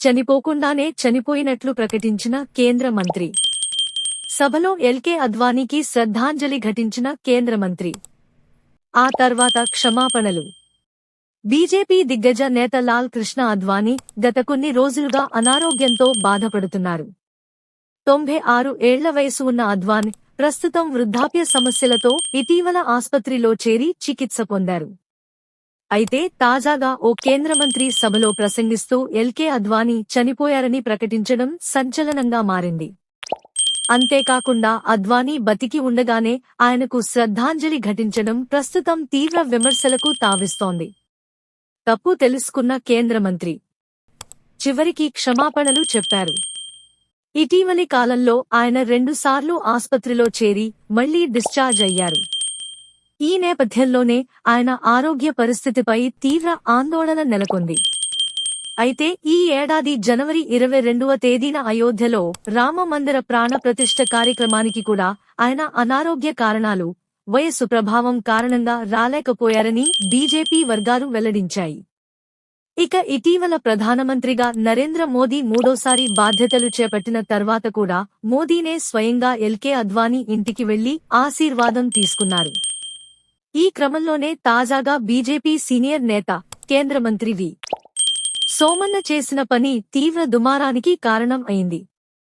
చనిపోకుండానే చనిపోయినట్లు ప్రకటించిన కేంద్ర మంత్రి. సభలో ఎల్కే అద్వానీకి శ్రద్ధాంజలి ఘటించిన కేంద్ర మంత్రి. ఆ తర్వాత క్షమాపణలు. బీజేపీ దిగ్గజ నేత లాల్ కృష్ణ అద్వానీ గత కొన్ని రోజులుగా అనారోగ్యంతో బాధపడుతున్నారు. తొంభై ఆరు ఏళ్ళ వయసు ఉన్న అద్వానీ ప్రస్తుతం వృద్ధాప్య సమస్యలతో ఇటీవల ఆస్పత్రిలో చేరి చికిత్స పొందారు. అయితే తాజాగా ఓ కేంద్ర మంత్రి సభలో ప్రసంగిస్తూ ఎల్కే అద్వానీ చనిపోయారని ప్రకటించడం సంచలనంగా మారింది. అంతేకాకుండా అద్వానీ బతికి ఉండగానే ఆయనకు శ్రద్ధాంజలి ఘటించడం ప్రస్తుతం తీవ్ర విమర్శలకు తావిస్తోంది. తప్పు తెలుసుకున్న కేంద్ర మంత్రి చివరికి క్షమాపణలు చెప్పారు. ఇటీవలి కాలంలో ఆయన రెండుసార్లు ఆస్పత్రిలో చేరి మళ్ళీ డిశ్చార్జ్ అయ్యారు. ఈ నేపథ్యంలోనే ఆయన ఆరోగ్య పరిస్థితిపై తీవ్ర ఆందోళన నెలకొంది. అయితే ఈ ఏడాది జనవరి ఇరవై రెండవ తేదీన అయోధ్యలో రామ మందిర ప్రాణ ప్రతిష్ఠ కార్యక్రమానికి కూడా ఆయన అనారోగ్య కారణాలు వయస్సు ప్రభావం కారణంగా రాలేకపోయారని బీజేపీ వర్గాలు వెల్లడించాయి. ఇక ఇటీవల ప్రధానమంత్రిగా నరేంద్ర మోదీ మూడోసారి బాధ్యతలు చేపట్టిన తర్వాత కూడా మోదీనే స్వయంగా ఎల్కే అద్వానీ ఇంటికి వెళ్ళి ఆశీర్వాదం తీసుకున్నారు. ఈ క్రమంలోనే తాజాగా బీజేపీ సీనియర్ నేత కేంద్ర మంత్రి వి. సోమన్న చేసిన పని తీవ్ర దుమారానికి కారణం అయింది.